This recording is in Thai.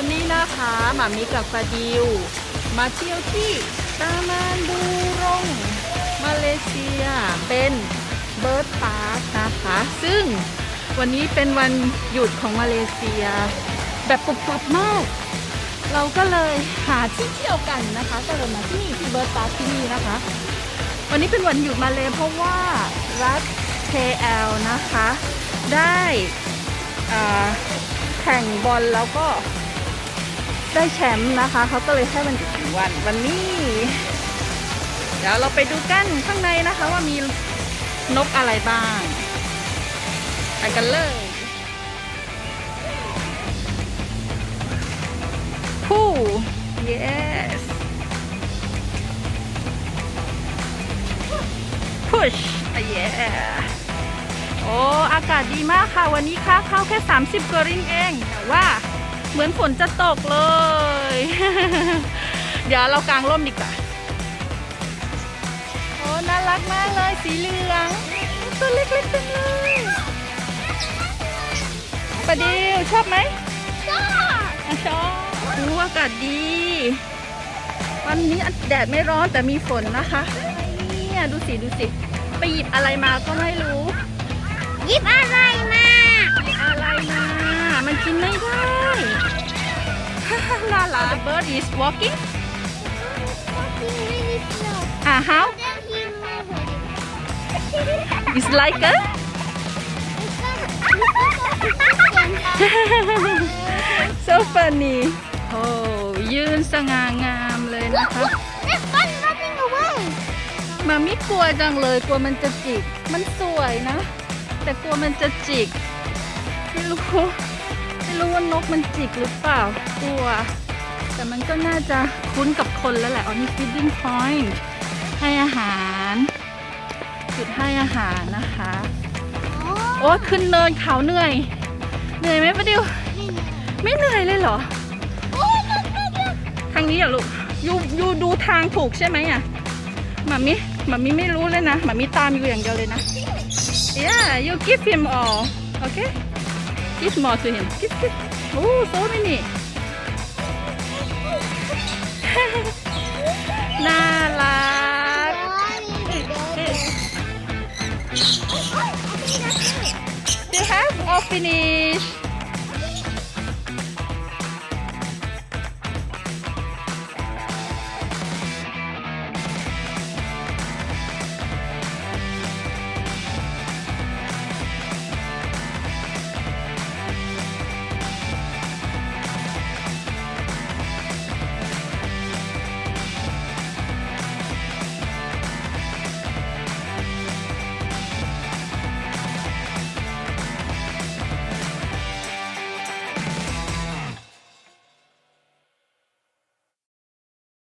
วันนี้นะคะหมามีกับฟาดิว มาเที่ยวที่ตามันบูรงมาเลเซีย เป็นเบิร์ดพาร์คนะคะ ซึ่งวันนี้เป็นวันหยุดของมาเลเซีย แบบปุบปับมาก เราก็เลยหาที่เที่ยวกันนะคะ ก็เลยมาที่นี่ที่เบิร์ดพาร์คที่นี่นะคะ วันนี้เป็นวันหยุดมาเลยเพราะว่ารัฐ KL นะคะ ได้แข่งบอลแล้วก็ ได้แชมป์นะคะ เขาก็เลยให้วันหยุดหนึ่งวันวันนี้ เดี๋ยวเราไปดูกันข้างในนะคะว่ามีนกอะไรบ้างไปกันเลยผู้ yes push yeah โอ้ อากาศดีมากค่ะ วันนี้ค่าเข้าแค่ 30กว่าริงเอง แต่ว่า เหมือนฝนจะตกเลย เดี๋ยวเรากางร่มดีกว่า โอ้ น่ารักมากเลยสีเหลือง ตัวเล็กๆจังเลยประดิวชอบไหมชอบชอบอู้อากาศดี วันนี้แดดไม่ร้อนแต่มีฝนนะคะเนี่ยดูสิดูสิ ไปหยิบอะไรมาก็ไม่รู้ หยิบอะไรมา อะไรมา มันกินไม่ได้ น่ารัก The bird is walking อ่า how is like a so funny โอ้ยืนสง่างามเลยนะคะมามิกลัวจังเลยกลัวมันจะจิก มันสวยนะ แต่กลัวมันจะจิกไม่รู้ ไม่รู้ว่านกมันจิกหรือเปล่ากลัว แต่มันก็น่าจะคุ้นกับคนแล้วแหละอ๋อนี่ feeding point ให้อาหารจุดให้อาหารนะคะ โอ้ขึ้นเนินเขาเหนื่อย เหนื่อยไหมป้าดิว ไม่เหนื่อยเลยเหรอ ทางนี้เหรอลูกยูยูดูทางถูกใช่ไหมอะหมามิหมามิไม่รู้เลยนะหมามิตามอยู่อย่างเดียวเลยนะ yeah you give him all okay give more to him give give oh so many น่ารัก you have all finished